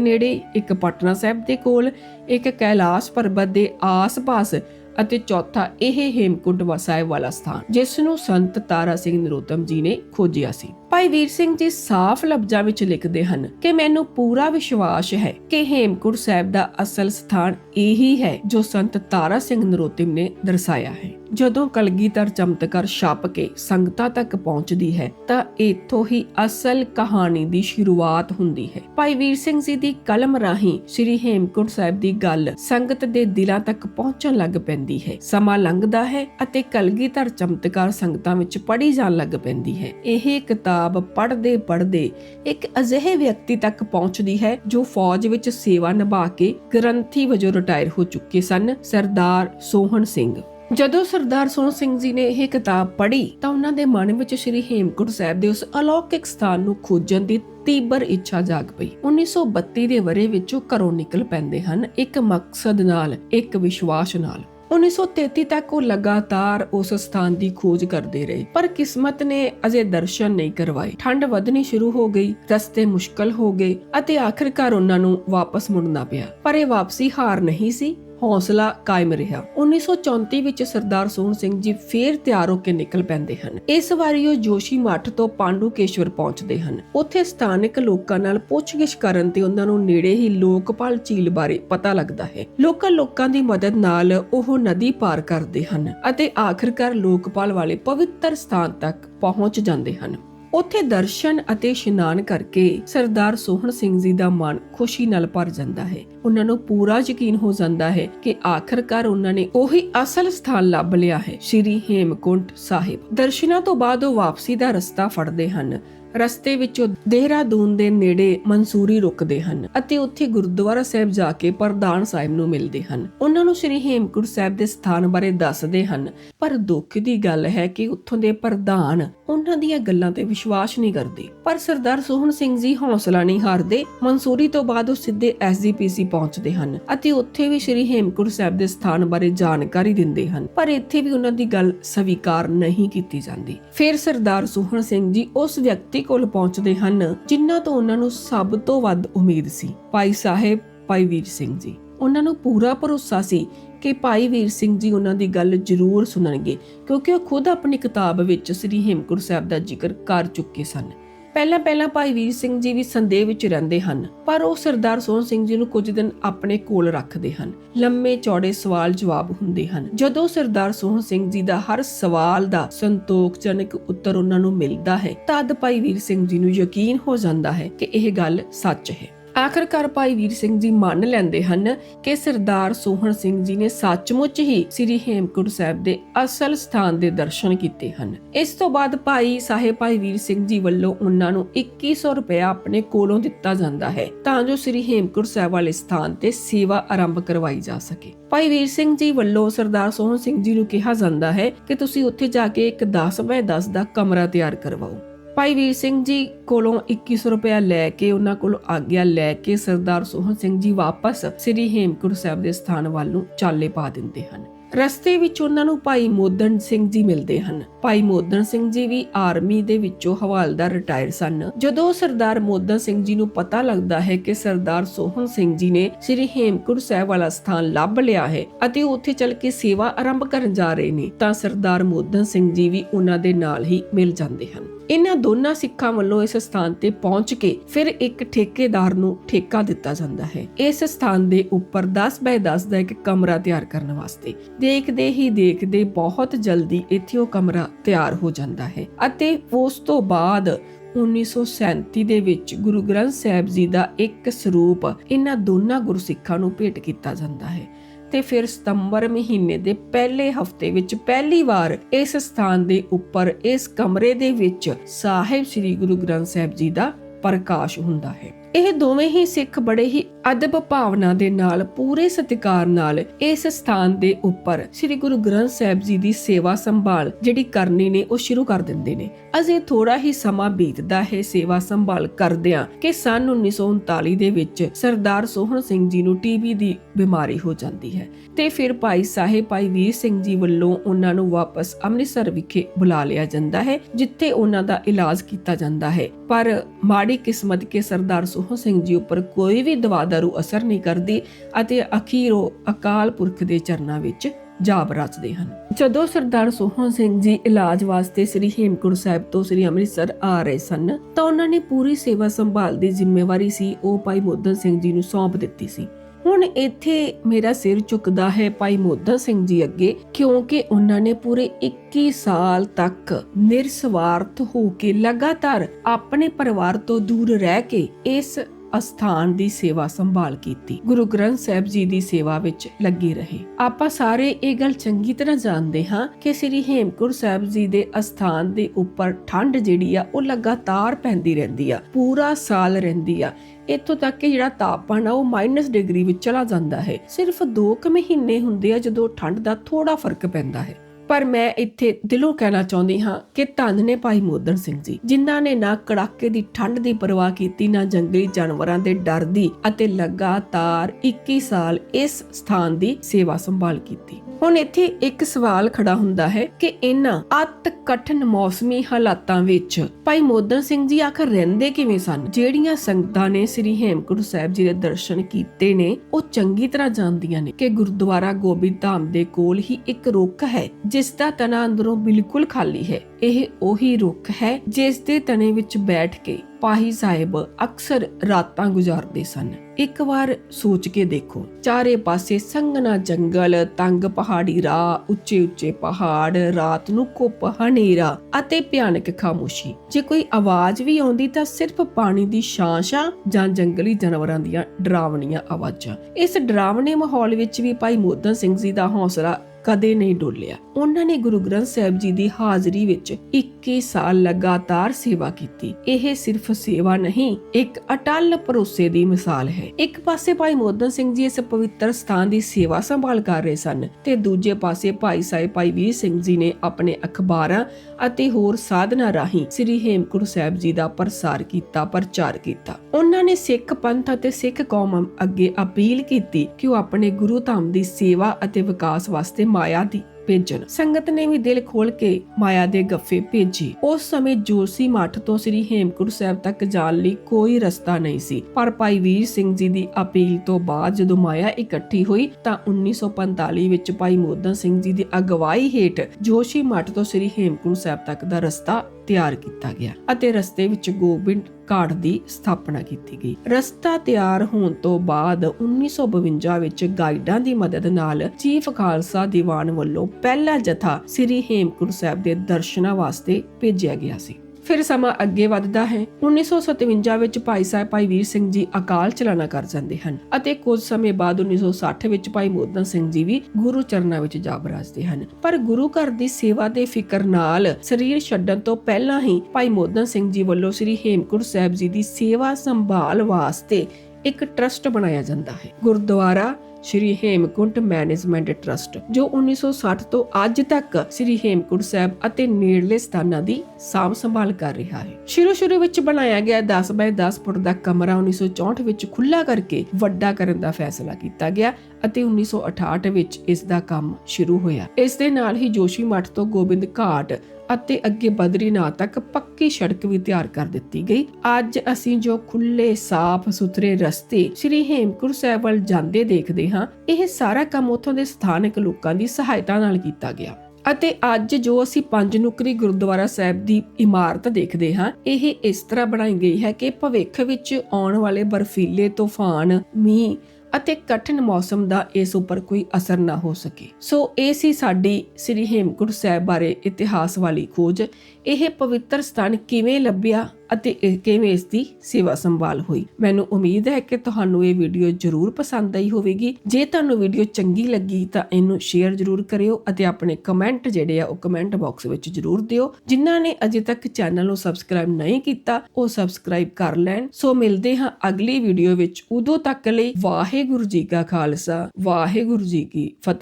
ਨੇੜੇ, ਇੱਕ ਪਟਨਾ ਸਾਹਿਬ ਦੇ ਕੋਲ, ਇੱਕ ਕੈਲਾਸ਼ ਪਰਬਤ ਦੇ ਆਸ-ਪਾਸ ਅਤੇ ਚੌਥਾ ਇਹ ਹੇਮਕੁੰਟ ਸਾਹਿਬ ਵਾਲਾ ਸਥਾਨ, ਜਿਸ ਨੂੰ ਸੰਤ ਤਾਰਾ ਸਿੰਘ ਨਰੋਤਮ ਜੀ ਨੇ ਖੋਜਿਆ ਸੀ। ਭਾਈ ਵੀਰ ਸਿੰਘ ਜੀ ਸਾਫ਼ ਲਫ਼ਜ਼ਾਂ ਵਿੱਚ ਲਿਖਦੇ ਹਨ ਕਿ ਮੈਨੂੰ ਪੂਰਾ ਵਿਸ਼ਵਾਸ ਹੈ ਕਿ ਹੇਮਕੁੰਟ ਸਾਹਿਬ ਦਾ ਅਸਲ ਸਥਾਨ ਇਹੀ ਹੈ ਜੋ ਸੰਤ ਤਾਰਾ ਸਿੰਘ ਨਰੋਤਮ ਨੇ ਦਰਸਾਇਆ ਹੈ। ਜਦੋਂ ਕਲਗੀਧਰ ਚਮਤਕਾਰ ਛਪ ਕੇ ਸੰਗਤਾਂ ਤੱਕ ਪਹੁੰਚਦੀ ਹੈ, ਤਾਂ ਇੱਥੋਂ ਹੀ ਅਸਲ ਕਹਾਣੀ ਦੀ ਸ਼ੁਰੂਆਤ ਹੁੰਦੀ ਹੈ। ਭਾਈ ਵੀਰ ਸਿੰਘ ਜੀ ਦੀ ਕਲਮ ਰਾਹੀਂ ਸ੍ਰੀ ਹੇਮਕੁੰਟ ਸਾਹਿਬ ਦੀ ਗੱਲ ਸੰਗਤ ਦੇ ਦਿਲਾਂ ਤੱਕ ਪਹੁੰਚਣ ਲੱਗ ਪੈਂਦੀ ਹੈ। ਸਮਾਂ ਲੰਘਦਾ ਹੈ ਅਤੇ ਕਲਗੀਧਰ ਚਮਤਕਾਰ ਸੰਗਤਾਂ ਵਿੱਚ ਪੜ੍ਹੀ ਜਾਣ ਲੱਗ ਪੈਂਦੀ ਹੈ। ਇਹ ਕਿਤਾਬ ਕਿਤਾਬ ਪੜ੍ਹਦੇ ਪੜ੍ਹਦੇ ਇੱਕ ਅਜਿਹੇ ਵਿਅਕਤੀ ਤੱਕ ਪਹੁੰਚਦੀ ਹੈ ਜੋ ਫੌਜ ਵਿੱਚ ਸੇਵਾ ਨਿਭਾ ਕੇ ਗ੍ਰੰਥੀ ਵਜੋਂ ਰਿਟਾਇਰ ਹੋ ਚੁੱਕੇ ਸਨ, ਸਰਦਾਰ ਸੋਹਣ ਸਿੰਘ। ਜਦੋਂ ਸਰਦਾਰ ਸੋਹਣ ਸਿੰਘ ਜੀ ਨੇ ਇਹ ਕਿਤਾਬ ਪੜ੍ਹੀ, ਤਾਂ ਉਹਨਾਂ ਦੇ ਮਨ ਵਿੱਚ ਸ੍ਰੀ ਹੇਮਕੁੰਟ ਸਾਹਿਬ ਦੇ ਉਸ ਅਲੌਕਿਕ ਸਥਾਨ ਨੂੰ ਖੋਜਣ ਦੀ ਤੀਬਰ ਇੱਛਾ ਜਾਗ ਪਈ। 1932 ਦੇ ਵਰੇ ਉਹ ਘਰੋਂ ਨਿਕਲ ਪੈਂਦੇ ਹਨ, ਇੱਕ ਮਕਸਦ ਨਾਲ, ਇੱਕ ਵਿਸ਼ਵਾਸ ਨਾਲ। 1933 ਤੱਕ ਉਹ ਲਗਾਤਾਰ ਉਸ ਸਥਾਨ ਦੀ ਖੋਜ ਕਰਦੇ ਰਹੇ, ਪਰ ਕਿਸਮਤ ਨੇ ਅਜੇ ਦਰਸ਼ਨ ਨਹੀਂ ਕਰਵਾਏ। ਠੰਡ ਵਧਣੀ ਸ਼ੁਰੂ ਹੋ ਗਈ, ਰਸਤੇ ਮੁਸ਼ਕਲ ਹੋ ਗਏ ਅਤੇ ਆਖਿਰਕਾਰ ਉਹਨਾਂ ਨੂੰ ਵਾਪਸ ਮੁੜਨਾ ਪਿਆ। ਪਰ ਇਹ ਵਾਪਸੀ ਹਾਰ ਨਹੀਂ ਸੀ। ਹੌਸਲਾ ਕਾਇਮ ਰਿਹਾ। 1934 ਵਿੱਚ ਸਰਦਾਰ ਸੋਹਣ ਸਿੰਘ ਜੀ ਫੇਰ ਤਿਆਰ ਹੋ ਕੇ ਨਿਕਲ ਪੈਂਦੇ ਹਨ। ਇਸ ਵਾਰੀ ਉਹ ਜੋਸ਼ੀ ਮੱਠ ਤੋਂ ਪਾਂਡੂਕੇਸ਼ਵਰ ਪਹੁੰਚਦੇ ਹਨ। ਉੱਥੇ ਸਥਾਨਕ ਲੋਕਾਂ ਨਾਲ ਪੁੱਛਗਿੱਛ ਕਰਨ ਤੇ ਉਹਨਾਂ ਨੂੰ ਨੇੜੇ ਹੀ ਲੋਕਪਾਲ ਝੀਲ ਬਾਰੇ ਪਤਾ ਲੱਗਦਾ ਹੈ। ਲੋਕਲ ਲੋਕਾਂ ਦੀ ਮਦਦ ਨਾਲ ਉਹ ਨਦੀ ਪਾਰ ਕਰਦੇ ਹਨ ਅਤੇ ਆਖਰਕਾਰ ਲੋਕਪਾਲ ਵਾਲੇ ਪਵਿੱਤਰ ਸਥਾਨ ਤੱਕ ਪਹੁੰਚ ਜਾਂਦੇ ਹਨ। ਉੱਥੇ ਦਰਸ਼ਨ ਅਤੇ ਇਸ਼ਨਾਨ ਕਰਕੇ ਸਰਦਾਰ ਸੋਹਣ ਸਿੰਘ ਜੀ ਦਾ ਮਨ ਖੁਸ਼ੀ ਨਾਲ ਭਰ ਜਾਂਦਾ ਹੈ। ਉਹਨਾਂ ਨੂੰ ਪੂਰਾ ਯਕੀਨ ਹੋ ਜਾਂਦਾ ਹੈ ਕਿ ਆਖਰਕਾਰ ਉਹਨਾਂ ਨੇ ਉਹੀ ਅਸਲ ਸਥਾਨ ਲੱਭ ਲਿਆ ਹੈ। ਸ਼੍ਰੀ ਹੇਮਕੁੰਟ ਸਾਹਿਬ ਦਰਸ਼ਨਾਂ ਤੋਂ ਬਾਅਦ ਉਹ ਵਾਪਸੀ ਦਾ ਰਸਤਾ ਫੜਦੇ ਹਨ। ਰਸਤੇ ਵਿੱਚ ਦੇਹਰਾਦੂਨ ਦੇ ਨੇੜੇ ਮਨਸੂਰੀ ਰੁਕਦੇ ਹਨ ਅਤੇ ਉੱਥੇ ਗੁਰਦੁਆਰਾ ਸਾਹਿਬ ਜਾ ਕੇ ਪ੍ਰਧਾਨ ਸਾਹਿਬ ਨੂੰ ਮਿਲਦੇ ਹਨ। ਉਹਨਾਂ ਨੂੰ ਸ਼੍ਰੀ ਹੇਮਕੁੰਟ ਸਾਹਿਬ ਦੇ ਸਥਾਨ ਬਾਰੇ ਦੱਸਦੇ ਹਨ। ਪਰ ਦੁੱਖ ਦੀ ਗੱਲ ਹੈ ਕਿ ਉੱਥੋਂ ਦੇ ਪ੍ਰਧਾਨ ਉਹਨਾਂ ਦੀਆਂ ਗੱਲਾਂ ਤੇ ਵਿਸ਼ਵਾਸ ਨਹੀਂ ਕਰਦੇ। ਪਰ ਸਰਦਾਰ ਸੋਹਣ ਸਿੰਘ ਜੀ ਹੌਸਲਾ ਨਹੀਂ ਹਾਰਦੇ। ਮਨਸੂਰੀ ਤੋਂ ਬਾਅਦ ਉਹ ਸਿੱਧੇ ਐਸਜੀਪੀਸੀ ਪਹੁੰਚਦੇ ਹਨ ਅਤੇ ਉੱਥੇ ਵੀ ਸ਼੍ਰੀ ਹੇਮਕੁੰਟ ਸਾਹਿਬ ਦੇ ਸਥਾਨ ਬਾਰੇ ਜਾਣਕਾਰੀ ਦਿੰਦੇ ਹਨ। ਪਰ ਇੱਥੇ ਵੀ ਉਹਨਾਂ ਦੀ ਗੱਲ ਸਵੀਕਾਰ ਨਹੀਂ ਕੀਤੀ ਜਾਂਦੀ। ਫਿਰ ਸਰਦਾਰ ਸੋਹਣ ਸਿੰਘ ਜੀ ਉਸ ਵਿਅਕਤੀ ਕੋਲ ਪਹੁੰਚਦੇ ਹਨ, ਜਿਨ੍ਹਾਂ ਤੋਂ ਉਹਨਾਂ ਨੂੰ ਸਭ ਤੋਂ ਵੱਧ ਉਮੀਦ ਸੀ। ਭਾਈ ਸਾਹਿਬ, ਭਾਈ ਵੀਰ ਸਿੰਘ ਜੀ, ਉਹਨਾਂ ਨੂੰ ਪੂਰਾ ਭਰੋਸਾ ਸੀ ਕਿ ਭਾਈ ਵੀਰ ਸਿੰਘ ਜੀ ਉਹਨਾਂ ਦੀ ਗੱਲ ਜ਼ਰੂਰ ਸੁਣਨਗੇ, ਕਿਉਂਕਿ ਉਹ ਖੁਦ ਆਪਣੀ ਕਿਤਾਬ ਵਿੱਚ ਸ੍ਰੀ ਹੇਮਕੁੰਟ ਸਾਹਿਬ ਦਾ ਜ਼ਿਕਰ ਕਰ ਚੁੱਕੇ ਸਨ। ਪਹਿਲਾਂ ਪਹਿਲਾਂ ਭਾਈ ਵੀਰ ਸਿੰਘ ਜੀ ਵੀ ਸੰਦੇਹ ਵਿੱਚ ਰਹਿੰਦੇ ਹਨ, ਪਰ ਉਹ ਸਰਦਾਰ ਸੋਹਣ ਸਿੰਘ ਜੀ ਨੂੰ ਕੁਝ ਦਿਨ ਆਪਣੇ ਕੋਲ ਰੱਖਦੇ ਹਨ। ਲੰਮੇ ਚੌੜੇ ਸਵਾਲ ਜਵਾਬ ਹੁੰਦੇ ਹਨ। ਜਦੋਂ ਸਰਦਾਰ ਸੋਹਣ ਸਿੰਘ ਜੀ ਦਾ ਹਰ ਸਵਾਲ ਦਾ ਸੰਤੋਖਜਨਕ ਉੱਤਰ ਉਹਨਾਂ ਨੂੰ ਮਿਲਦਾ ਹੈ, ਤਦ ਭਾਈ ਵੀਰ ਸਿੰਘ ਜੀ ਨੂੰ ਯਕੀਨ ਹੋ ਜਾਂਦਾ ਹੈ ਕਿ ਇਹ ਗੱਲ ਸੱਚ ਹੈ। ਆਖਰਕਾਰ ਭਾਈ ਵੀਰ ਸਿੰਘ ਜੀ ਮੰਨ ਲੈਂਦੇ ਹਨ ਕਿ ਸਰਦਾਰ ਸੋਹਣ ਸਿੰਘ ਜੀ ਨੇ ਸੱਚਮੁੱਚ ਹੀ ਸ੍ਰੀ ਹੇਮਕੁੰਟ ਸਾਹਿਬ ਦੇ ਅਸਲ ਸਥਾਨ ਦੇ ਦਰਸ਼ਨ ਕੀਤੇ ਹਨ। ਇਸ ਤੋਂ ਬਾਅਦ ਭਾਈ ਸਾਹਿਬ, ਭਾਈ ਵੀਰ ਸਿੰਘ ਜੀ ਵੱਲੋਂ ਉਹਨਾਂ ਨੂੰ 2100 ਰੁਪਇਆ ਆਪਣੇ ਕੋਲੋਂ ਦਿੱਤਾ ਜਾਂਦਾ ਹੈ ਤਾਂ ਜੋ ਸ੍ਰੀ ਹੇਮਕੁੰਟ ਸਾਹਿਬ ਵਾਲੇ ਸਥਾਨ ਤੇ ਸੇਵਾ ਆਰੰਭ ਕਰਵਾਈ ਜਾ ਸਕੇ। ਭਾਈ ਵੀਰ ਸਿੰਘ ਜੀ ਵੱਲੋਂ ਸਰਦਾਰ ਸੋਹਣ ਸਿੰਘ ਜੀ ਨੂੰ ਕਿਹਾ ਜਾਂਦਾ ਹੈ ਕਿ ਤੁਸੀਂ ਉੱਥੇ ਜਾ ਕੇ ਇੱਕ 10 ਬਾਏ 10 ਦਾ ਕਮਰਾ ਤਿਆਰ ਕਰਵਾਓ। ਭਾਈ ਵੀਰ ਸਿੰਘ ਜੀ ਕੋਲੋਂ 2100 ਰੁਪਇਆ ਲੈ ਕੇ ਉਹਨਾਂ ਕੋਲੋਂ ਆਗਿਆ ਲੈ ਕੇ ਸਰਦਾਰ ਸੋਹਣ ਸਿੰਘ ਜੀ ਵਾਪਸ ਸ੍ਰੀ ਹੇਮਕੁੰਟ ਸਾਹਿਬ ਦੇ ਸਥਾਨ ਵੱਲ ਨੂੰ ਚਾਲੇ ਪਾ ਦਿੰਦੇ ਹਨ। ਰਸਤੇ ਵਿੱਚ ਉਹਨਾਂ ਨੂੰ ਭਾਈ ਮੋਦਨ ਸਿੰਘ ਜੀ ਮਿਲਦੇ ਹਨ। ਭਾਈ ਮੋਦਨ ਸਿੰਘ ਜੀ ਵੀ ਆਰਮੀ ਦੇ ਵਿੱਚੋਂ ਹਵਾਲਦਾਰ ਰਿਟਾਇਰ ਸਨ। ਜਦੋਂ ਸਰਦਾਰ ਮੋਦਨ ਸਿੰਘ ਜੀ ਨੂੰ ਪਤਾ ਲੱਗਦਾ ਹੈ ਕਿ ਸਰਦਾਰ ਸੋਹਣ ਸਿੰਘ ਜੀ ਨੇ ਸ੍ਰੀ ਹੇਮਕੁੰਟ ਸਾਹਿਬ ਵਾਲਾ ਸਥਾਨ ਲੱਭ ਲਿਆ ਹੈ ਅਤੇ ਉੱਥੇ ਚੱਲ ਕੇ ਸੇਵਾ ਆਰੰਭ ਕਰਨ ਜਾ ਰਹੇ ਨੇ, ਤਾਂ ਸਰਦਾਰ ਮੋਦਨ ਸਿੰਘ ਜੀ ਵੀ ਉਹਨਾਂ ਦੇ ਨਾਲ ਹੀ ਮਿਲ ਜਾਂਦੇ ਹਨ। ਇਹਨਾਂ ਦੋਨਾਂ ਸਿੱਖਾਂ ਵੱਲੋਂ ਇਸ ਸਥਾਨ ਤੇ ਪਹੁੰਚ ਕੇ ਫਿਰ ਇੱਕ ਠੇਕੇਦਾਰ ਨੂੰ ਠੇਕਾ ਦਿੱਤਾ ਜਾਂਦਾ ਹੈ। ਇਸ ਸਥਾਨ ਦੇ ਉੱਪਰ 10 ਬਾਏ 10 ਦਾ ਇੱਕ ਕਮਰਾ ਤਿਆਰ ਕਰਨ ਵਾਸਤੇ ਦੇਖਦੇ ਹੀ ਦੇਖਦੇ ਬਹੁਤ ਜਲਦੀ ਇੱਥੇ ਉਹ ਕਮਰਾ ਤਿਆਰ ਹੋ ਜਾਂਦਾ ਹੈ ਅਤੇ ਉਸ ਤੋਂ ਬਾਅਦ 1937 ਦੇ ਵਿੱਚ ਗੁਰੂ ਗ੍ਰੰਥ ਸਾਹਿਬ ਜੀ ਦਾ ਇੱਕ ਸਰੂਪ ਇਹਨਾਂ ਦੋਨਾਂ ਗੁਰਸਿੱਖਾਂ ਨੂੰ ਭੇਟ ਕੀਤਾ ਜਾਂਦਾ ਹੈ। ਤੇ ਫਿਰ ਸਤੰਬਰ ਮਹੀਨੇ ਦੇ ਪਹਿਲੇ ਹਫ਼ਤੇ ਵਿੱਚ ਪਹਿਲੀ ਵਾਰ ਇਸ ਸਥਾਨ ਦੇ ਉੱਪਰ ਇਸ ਕਮਰੇ ਦੇ ਵਿੱਚ ਸਾਹਿਬ ਸ੍ਰੀ ਗੁਰੂ ਗ੍ਰੰਥ ਸਾਹਿਬ ਜੀ ਦਾ ਪ੍ਰਕਾਸ਼ ਹੁੰਦਾ ਹੈ। ਇਹ ਦੋਵੇਂ ਹੀ ਸਿੱਖ ਬੜੇ ਹੀ ਅਦਬ ਭਾਵਨਾ ਦੇ ਨਾਲ, ਪੂਰੇ ਸਤਿਕਾਰ ਨਾਲ ਇਸ ਸਥਾਨ ਦੇ ਉੱਪਰ ਸ੍ਰੀ ਗੁਰੂ ਗ੍ਰੰਥ ਸਾਹਿਬ ਜੀ ਦੀ ਸੇਵਾ ਸੰਭਾਲ ਜਿਹੜੀ ਕਰਨੀ ਨੇ, ਉਹ ਸ਼ੁਰੂ ਕਰ ਦਿੰਦੇ ਨੇ। ਅਜੇ ਥੋੜਾ ਹੀ ਸਮਾਂ ਬੀਤਦਾ ਹੈ ਸੇਵਾ ਸੰਭਾਲ ਕਰਦਿਆਂ ਕਿ ਸਨ 1939 ਦੇ ਵਿੱਚ ਸਰਦਾਰ ਸੋਹਣ ਸਿੰਘ ਜੀ ਨੂੰ ਟੀਬੀ ਦੀ ਬਿਮਾਰੀ ਹੋ ਜਾਂਦੀ ਹੈ ਤੇ ਫਿਰ ਭਾਈ ਸਾਹਿਬ, ਭਾਈ ਵੀਰ ਸਿੰਘ ਜੀ ਵੱਲੋਂ ਉਹਨਾਂ ਨੂੰ ਵਾਪਸ ਅੰਮ੍ਰਿਤਸਰ ਵਿਖੇ ਬੁਲਾ ਲਿਆ ਜਾਂਦਾ ਹੈ, ਜਿੱਥੇ ਉਹਨਾਂ ਦਾ ਇਲਾਜ ਕੀਤਾ ਜਾਂਦਾ ਹੈ। ਪਰ ਮਾੜੀ ਕਿਸਮਤ ਕੇ ਸਰਦਾਰ ਸੋਹਣ ਸਿੰਘ ਜੀ ਉੱਪਰ ਕੋਈ ਵੀ ਦਵਾ ਦਾਰੂ ਅਸਰ ਨਹੀਂ ਕਰਦੀ ਅਤੇ ਅਖੀਰ ਉਹ ਅਕਾਲ ਪੁਰਖ ਦੇ ਚਰਨਾਂ ਵਿੱਚ ਜਾਬ ਰਚਦੇ ਹਨ। ਜਦੋਂ ਸਰਦਾਰ ਸੋਹਣ ਸਿੰਘ ਜੀ ਇਲਾਜ ਵਾਸਤੇ ਸ੍ਰੀ ਹੇਮਕੁੰਟ ਸਾਹਿਬ ਤੋਂ ਸ੍ਰੀ ਅੰਮ੍ਰਿਤਸਰ ਆ ਰਹੇ ਸਨ, ਤਾਂ ਉਹਨਾਂ ਨੇ ਪੂਰੀ ਸੇਵਾ ਸੰਭਾਲ ਦੀ ਜ਼ਿੰਮੇਵਾਰੀ ਸੀ, ਉਹ ਭਾਈ ਮੋਦਨ ਸਿੰਘ ਜੀ ਨੂੰ ਸੌਂਪ ਦਿੱਤੀ ਸੀ। ਹੁਣ ਇੱਥੇ ਮੇਰਾ ਸਿਰ ਝੁਕਦਾ ਹੈ ਭਾਈ ਮੋਦਨ ਸਿੰਘ ਜੀ ਅੱਗੇ, ਕਿਉਂਕਿ ਉਹਨਾਂ ਨੇ ਪੂਰੇ 21 ਸਾਲ ਤੱਕ ਨਿਰਸਵਾਰਥ ਹੋ ਕੇ ਲਗਾਤਾਰ ਆਪਣੇ ਪਰਿਵਾਰ ਤੋਂ ਦੂਰ ਰਹਿ ਕੇ ਇਸ ਅਸਥਾਨ ਦੀ ਸੇਵਾ ਸੰਭਾਲ ਕੀਤੀ। ਗੁਰੂ ਗ੍ਰੰਥ ਸਾਹਿਬ ਜੀ ਦੀ ਸੇਵਾ ਵਿੱਚ ਲੱਗੇ ਰਹੇ। ਆਪਾਂ ਸਾਰੇ ਇਹ ਗੱਲ ਚੰਗੀ ਤਰ੍ਹਾਂ ਜਾਣਦੇ ਹਾਂ ਕਿ ਸ੍ਰੀ ਹੇਮਕੁੰਟ ਸਾਹਿਬ ਜੀ ਦੇ ਅਸਥਾਨ ਦੇ ਉੱਪਰ ਠੰਡ ਜਿਹੜੀ ਆ, ਉਹ ਲਗਾਤਾਰ ਪੈਂਦੀ ਰਹਿੰਦੀ ਆ, ਪੂਰਾ ਸਾਲ ਰਹਿੰਦੀ ਆ। ਇੱਥੋਂ ਤੱਕ ਕਿ ਜਿਹੜਾ ਤਾਪਮਾਨ ਆ ਉਹ ਮਾਈਨਸ ਡਿਗਰੀ ਵਿੱਚ ਚਲਾ ਜਾਂਦਾ ਹੈ। ਸਿਰਫ 2 ਕੁ ਮਹੀਨੇ ਹੁੰਦੇ ਆ ਜਦੋਂ ਠੰਡ ਦਾ ਥੋੜਾ ਫ਼ਰਕ ਪੈਂਦਾ ਹੈ। ਪਰ ਮੈਂ ਇੱਥੇ ਦਿਲੋਂ ਕਹਿਣਾ ਚਾਹੁੰਦੀ ਹਾਂ ਕਿ ਧੰਨ ਨੇ ਭਾਈ ਮੋਦਨ ਸਿੰਘ ਜੀ, ਜਿਨ੍ਹਾਂ ਨੇ ਨਾ ਕੜਾਕੇ ਦੀ ਠੰਡ ਦੀ ਪਰਵਾਹ ਕੀਤੀ, ਨਾ ਜੰਗਲੀ ਜਾਨਵਰਾਂ ਦੇ ਡਰ ਦੀ ਅਤੇ ਲਗਾਤਾਰ 21 ਸਾਲ ਇਸ ਸਥਾਨ ਦੀ ਸੇਵਾ ਸੰਭਾਲ ਕੀਤੀ। ਹੁਣ ਇੱਥੇ ਇੱਕ ਸਵਾਲ ਖੜਾ ਹੁੰਦਾ ਹੈ ਕਿ ਇਹਨਾਂ ਅਤ ਕਠਨ ਮੌਸਮੀ ਹਾਲਾਤਾਂ ਵਿੱਚ ਭਾਈ ਮੋਦਨ ਸਿੰਘ ਜੀ ਆਖਰ ਰਹਿੰਦੇ ਕਿਵੇਂ ਸਨ? ਜਿਹੜੀਆਂ ਸੰਗਤਾਂ ਨੇ ਸ੍ਰੀ ਹੇਮਕੁੰਟ ਸਾਹਿਬ ਜੀ ਦੇ ਦਰਸ਼ਨ ਕੀਤੇ ਨੇ, ਉਹ ਚੰਗੀ ਤਰ੍ਹਾਂ ਜਾਣਦੀਆਂ ਨੇ ਕਿ ਗੁਰਦੁਆਰਾ ਗੋਬਿੰਦ ਧਾਮ ਦੇ ਕੋਲ ਹੀ ਇੱਕ ਰੁੱਖ ਹੈ ਜਿਸ ਦਾ ਤਣਾ ਅੰਦਰੋਂ ਬਿਲਕੁਲ ਖਾਲੀ ਹੈ, ਇਹ ਉਹੀ ਰੁੱਖ ਹੈ ਜਿਸ ਦੇ ਤਣੇ ਵਿੱਚ ਬੈਠ ਕੇ ਪਾਹੀ ਸਾਹਿਬ ਅਕਸਰ ਰਾਤਾਂ ਗੁਜ਼ਾਰਦੇ ਸਨ। ਇੱਕ ਵਾਰ ਸੋਚ ਕੇ ਦੇਖੋ, ਚਾਰੇ ਪਾਸੇ ਸੰਘਣਾ ਜੰਗਲ, ਤੰਗ ਪਹਾੜੀ ਰਾਹ ਉੱਚੇ ਉੱਚੇ ਪਹਾੜ, ਰਾਤ ਨੂੰ ਘੁੱਪ ਹਨੇਰਾ ਅਤੇ ਭਿਆਨਕ ਖਾਮੋਸ਼ੀ। ਜੇ ਕੋਈ ਆਵਾਜ਼ ਵੀ ਆਉਂਦੀ ਤਾਂ ਸਿਰਫ ਪਾਣੀ ਦੀ ਛਾਂ-ਛਾਂ ਜਾਂ ਜੰਗਲੀ ਜਾਨਵਰਾਂ ਦੀਆਂ ਡਰਾਵਣੀਆਂ ਆਵਾਜ਼ਾਂ। ਇਸ ਡਰਾਵਣੇ ਮਾਹੌਲ ਵਿੱਚ ਵੀ ਭਾਈ ਮੋਦਨ ਸਿੰਘ ਜੀ ਦਾ ਹੌਸਲਾ ਕਦੇ ਨਹੀਂ ਡੋਲਿਆ। ਉਹਨਾਂ ਨੇ ਗੁਰੂ ਗ੍ਰੰਥ ਸਾਹਿਬ ਜੀ ਦੀ ਹਾਜ਼ਰੀ ਵਿੱਚ 21 ਸਾਲ ਲਗਾਤਾਰ ਸੇਵਾ ਕੀਤੀ। ਇਹ ਸਿਰਫ ਸੇਵਾ ਨਹੀਂ, ਇੱਕ ਅਟਲ ਭਰੋਸੇ ਦੀ ਮਿਸਾਲ ਹੈ। ਇੱਕ ਪਾਸੇ ਭਾਈ ਮੋਦਨ ਸਿੰਘ ਜੀ ਇਸ ਪਵਿੱਤਰ ਸਥਾਨ ਦੀ ਸੇਵਾ ਸੰਭਾਲ ਕਰ ਰਹੇ ਸਨ ਤੇ ਦੂਜੇ ਪਾਸੇ ਭਾਈ ਸਾਹਿਬ ਭਾਈ ਵੀਰ ਸਿੰਘ ਜੀ ਨੇ ਆਪਣੇ ਅਖਬਾਰਾਂ ਅਤੇ ਹੋਰ ਸਾਧਨਾ ਰਾਹੀਂ ਸ੍ਰੀ ਹੇਮਕੁੰਟ ਸਾਹਿਬ ਜੀ ਦਾ ਪ੍ਰਸਾਰ ਕੀਤਾ, ਪ੍ਰਚਾਰ ਕੀਤਾ। ਉਹਨਾਂ ਨੇ ਸਿੱਖ ਪੰਥ ਅਤੇ ਸਿੱਖ ਕੌਮ ਅੱਗੇ ਅਪੀਲ ਕੀਤੀ ਕਿ ਉਹ ਆਪਣੇ ਗੁਰੂ ਧਾਮ ਦੀ ਸੇਵਾ ਅਤੇ ਵਿਕਾਸ ਵਾਸਤੇ ਮਾਇਆ ਦੀ ਭੇਜਣ। ਸੰਗਤ ਨੇ ਵੀ ਦਿਲ ਖੋਲ ਕੇ ਮਾਇਆ ਦੇ ਗੱਫੇ ਭੇਜੇ। ਉਸ ਸਮੇਂ ਜੋਸ਼ੀ ਮੱਠ ਤੋਂ ਸ੍ਰੀ ਹੇਮਕੁੰਟ ਸਾਹਿਬ ਤੱਕ ਜਾਣ ਲਈ ਕੋਈ ਰਸਤਾ ਨਹੀਂ ਸੀ। ਪਰ ਭਾਈ ਵੀਰ ਸਿੰਘ ਜੀ ਦੀ ਅਪੀਲ ਤੋਂ ਬਾਅਦ ਜਦੋਂ ਮਾਇਆ ਇਕੱਠੀ ਹੋਈ ਤਾਂ 1945 ਵਿੱਚ ਭਾਈ ਮੋਦਨ ਸਿੰਘ ਜੀ ਦੀ ਅਗਵਾਈ ਹੇਠ ਜੋਸ਼ੀ ਮੱਠ ਤੋਂ ਸ੍ਰੀ ਹੇਮਕੁੰਟ ਸਾਹਿਬ ਤੱਕ ਦਾ ਰਸਤਾ ਤਿਆਰ ਕੀਤਾ ਗਿਆ ਅਤੇ ਰਸਤੇ ਵਿੱਚ ਗੋਬਿੰਦ ਘਾਟ ਦੀ ਸਥਾਪਨਾ ਕੀਤੀ ਗਈ। ਰਸਤਾ ਤਿਆਰ ਹੋਣ ਤੋਂ ਬਾਅਦ 1952 ਵਿੱਚ ਗਾਈਡਾਂ ਦੀ ਮਦਦ ਨਾਲ ਚੀਫ ਖਾਲਸਾ ਦੀਵਾਨ ਵੱਲੋਂ ਪਹਿਲਾ ਜਥਾ ਸ੍ਰੀ ਹੇਮਕੁੰਟ ਸਾਹਿਬ ਦੇ ਦਰਸ਼ਨਾਂ ਵਾਸਤੇ ਭੇਜਿਆ ਗਿਆ ਸੀ। ਫਿਰ ਸਮਾਂ ਅੱਗੇ ਵੱਧਦਾ ਹੈ। 1957 ਵਿੱਚ ਭਾਈ ਸਾਹਿਬ ਭਾਈ ਵੀਰ ਸਿੰਘ ਜੀ ਅਕਾਲ ਚਲਾਣਾ ਕਰ ਜਾਂਦੇ ਹਨ ਅਤੇ ਕੁਝ ਸਮੇਂ ਬਾਅਦ 1960 ਵਿੱਚ ਭਾਈ ਮੋਦਨ ਸਿੰਘ ਜੀ ਵੀ ਗੁਰੂ ਚਰਨਾਂ ਵਿੱਚ ਜਾ ਬਰਾਜਦੇ ਹਨ। ਪਰ ਗੁਰੂ ਘਰ ਦੀ ਸੇਵਾ ਦੇ ਫਿਕਰ ਨਾਲ ਸਰੀਰ ਛੱਡਣ ਤੋਂ ਪਹਿਲਾਂ ਹੀ ਭਾਈ ਮੋਦਨ ਸਿੰਘ ਜੀ ਵੱਲੋਂ ਸ੍ਰੀ ਹੇਮਕੁੰਟ ਸਾਹਿਬ ਜੀ ਦੀ ਸੇਵਾ ਸੰਭਾਲ ਵਾਸਤੇ ਇੱਕ ਟਰਸਟ ਬਣਾਇਆ ਜਾਂਦਾ ਹੈ। ਗੁਰਦੁਆਰਾ ਸ਼੍ਰੀ ਹੇਮਕੁੰਟ ਮੈਨੇਜਮੈਂਟ ਟਰਸਟ ਜੋ 1960 ਤੋਂ ਅੱਜ ਤੱਕ ਸ਼੍ਰੀ ਹੇਮਕੁੰਟ ਸਾਹਿਬ ਅਤੇ ਨੇੜਲੇ ਸਥਾਨਾਂ ਦੀ ਸਾਂਭ ਸੰਭਾਲ ਕਰ ਰਿਹਾ ਹੈ। ਸ਼ੁਰੂ ਸ਼ੁਰੂ ਵਿੱਚ ਬਣਾਇਆ ਗਿਆ 10 ਬਾਏ 10 ਫੁੱਟ ਦਾ ਕਮਰਾ 1964 ਵਿੱਚ ਖੁੱਲਾ ਕਰਕੇ ਵੱਡਾ ਕਰਨ ਦਾ ਫੈਸਲਾ ਕੀਤਾ ਗਿਆ ਅਤੇ 1968 ਵਿੱਚ ਇਸ ਦਾ ਕੰਮ ਸ਼ੁਰੂ ਹੋਇਆ। ਇਸ ਦੇ ਨਾਲ ਹੀ ਜੋਸ਼ੀ ਮੱਠ ਤੋਂ ਗੋਬਿੰਦ ਘਾਟ ਅਤੇ ਅੱਗੇ ਬਦਰੀਨਾਥ ਤੱਕ ਪੱਕੀ ਸੜਕ ਵੀ ਤਿਆਰ ਕਰ ਦਿੱਤੀ ਗਈ। ਅੱਜ ਅਸੀਂ ਜੋ ਖੁੱਲੇ ਸਾਫ਼, ਸੁਥਰੇ ਰਸਤੇ ਸ੍ਰੀ ਹੇਮਕੁੰਟ ਸਾਹਿਬ ਵੱਲ ਜਾਂਦੇ ਦੇਖਦੇ ਹਾਂ, ਇਹ ਸਾਰਾ ਕੰਮ ਉੱਥੋਂ ਦੇ ਸਥਾਨਕ ਲੋਕਾਂ ਦੀ ਸਹਾਇਤਾ ਨਾਲ ਕੀਤਾ ਗਿਆ। ਅਤੇ ਅੱਜ ਜੋ ਅਸੀਂ ਪੰਜ ਨੁਕਰੀ ਗੁਰਦੁਆਰਾ ਸਾਹਿਬ ਦੀ ਇਮਾਰਤ ਦੇਖਦੇ ਹਾਂ, ਇਹ ਇਸ ਤਰ੍ਹਾਂ ਬਣਾਈ ਗਈ ਹੈ ਕਿ ਭਵਿੱਖ ਵਿੱਚ ਆਉਣ ਵਾਲੇ ਬਰਫੀਲੇ, ਤੂਫਾਨ, ਮੀਂਹ ਅਤੇ ਕਠਿਨ ਮੌਸਮ ਦਾ ਇਸ ਉੱਪਰ ਕੋਈ ਅਸਰ ਨਾ ਹੋ ਸਕੇ। ਸੋ ਇਹ ਸੀ ਸਾਡੀ ਸ੍ਰੀ ਹੇਮਕੁੰਟ ਸਾਹਿਬ ਬਾਰੇ ਇਤਿਹਾਸ ਵਾਲੀ ਖੋਜ। ਇਹ ਪਵਿੱਤਰ ਸਥਾਨ ਕਿਵੇਂ ਲੱਭਿਆ ਅਤੇ ਇਹ ਕਿਵੇਂ ਇਸ ਦੀ ਸੇਵਾ ਸੰਭਾਲ ਹੋਈ? ਮੈਨੂੰ ਉਮੀਦ ਹੈ ਕਿ ਤੁਹਾਨੂੰ ਇਹ ਵੀਡੀਓ ਜ਼ਰੂਰ ਪਸੰਦ ਆਈ ਹੋਵੇਗੀ। ਜੇ ਤੁਹਾਨੂੰ ਵੀਡੀਓ ਚੰਗੀ ਲੱਗੀ ਤਾਂ ਇਹਨੂੰ ਸ਼ੇਅਰ ਜ਼ਰੂਰ ਕਰਿਓ ਅਤੇ ਆਪਣੇ ਕਮੈਂਟ ਜਿਹੜੇ ਆ ਉਹ ਕਮੈਂਟ ਬਾਕਸ ਵਿੱਚ ਜ਼ਰੂਰ ਦਿਓ। ਜਿਨ੍ਹਾਂ ਨੇ ਅਜੇ ਤੱਕ ਚੈਨਲ ਨੂੰ ਸਬਸਕ੍ਰਾਈਬ ਨਹੀਂ ਕੀਤਾ, ਉਹ ਸਬਸਕ੍ਰਾਈਬ ਕਰ ਲੈਣ। ਸੋ ਮਿਲਦੇ ਹਾਂ ਅਗਲੀ ਵੀਡੀਓ ਵਿੱਚ। ਉਦੋਂ ਤੱਕ ਲਈ ਵਾਹਿਗੁਰੂ ਜੀ ਕਾ ਖਾਲਸਾ, ਵਾਹਿਗੁਰੂ ਜੀ ਕੀ ਫਤਿਹ।